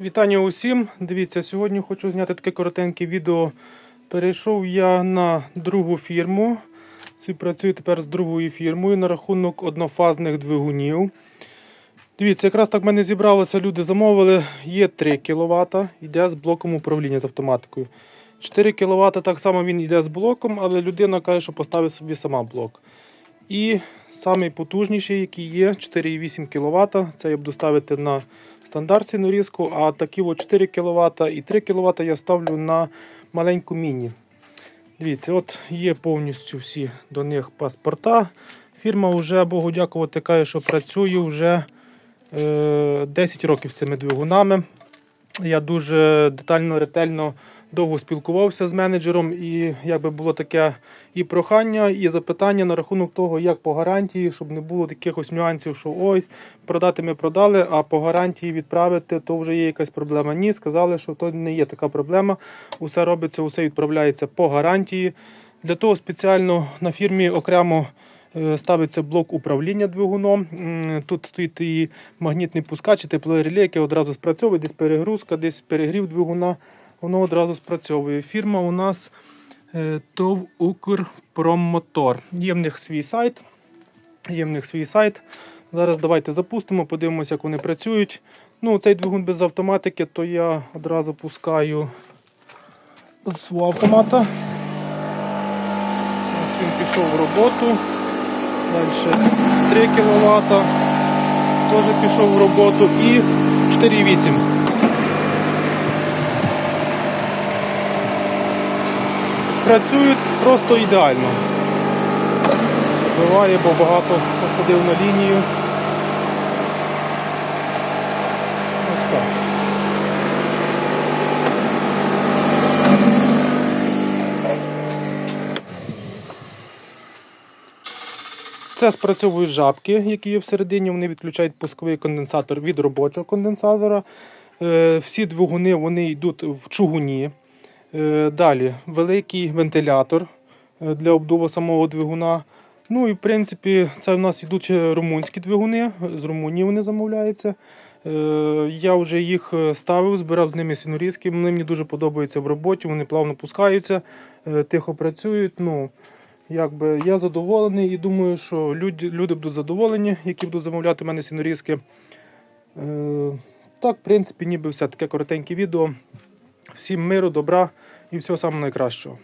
Вітання усім. Дивіться, сьогодні хочу зняти таке коротеньке відео. Перейшов я на другу фірму. Співпрацюю тепер з другою фірмою на рахунок однофазних двигунів. Дивіться, якраз так в мене зібралося, люди замовили. Є 3 кВт, йде з блоком управління з автоматикою. 4 кВт так само він йде з блоком, але людина каже, що поставить собі сама блок. І самий потужніший, який є, 4,8 кВт. Це я буду ставити на стандартну різку, а такі от 4 кВт і 3 кВт я ставлю на маленьку міні. Дивіться, от є повністю всі до них паспорта. Фірма вже, Богу дякувати, каже, що працює вже е, 10 років з цими двигунами. Я дуже детально, ретельно довго спілкувався з менеджером, і якби було таке і прохання, і запитання на рахунок того, як по гарантії, щоб не було якихось нюансів, що ось продати ми продали, а по гарантії відправити, то вже є якась проблема. Ні, сказали, що то не є така проблема. Усе робиться, усе відправляється по гарантії. Для того спеціально на фірмі окремо е, ставиться блок управління двигуном. Тут стоїть і магнітний пускач, і теплове реле, яке одразу спрацьовує, десь перегрузка, десь перегрів двигуна, воно одразу спрацьовує. Фірма у нас е, ТОВ Укрпроммотор. Є в них свій сайт. Є в них свій сайт. Зараз давайте запустимо, подивимося, як вони працюють. Ну, цей двигун без автоматики, то я одразу пускаю з свого автомата. Ось він пішов в роботу. Далі 3 кВт. Теж пішов в роботу і 4,8. Працюють просто ідеально. Буває, бо багато посадив на лінію. Ось так. Це спрацьовують жабки, які є всередині. Вони відключають пусковий конденсатор від робочого конденсатора. Е, Всі двигуни вони йдуть в чугуні. Е, Далі великий вентилятор е, для обдуву самого двигуна. Ну і в принципі, це в нас йдуть е, румунські двигуни. З Румунії вони замовляються. Я вже їх ставив, збирав з ними сінорізки. Вони мені дуже подобаються в роботі. Вони плавно пускаються, тихо працюють. Ну, якби я задоволений і думаю, що люди, люди будуть задоволені, які будуть замовляти в мене сінорізки. Так, в принципі, ніби все таке коротеньке відео. Всім миру, добра і всього самого найкращого.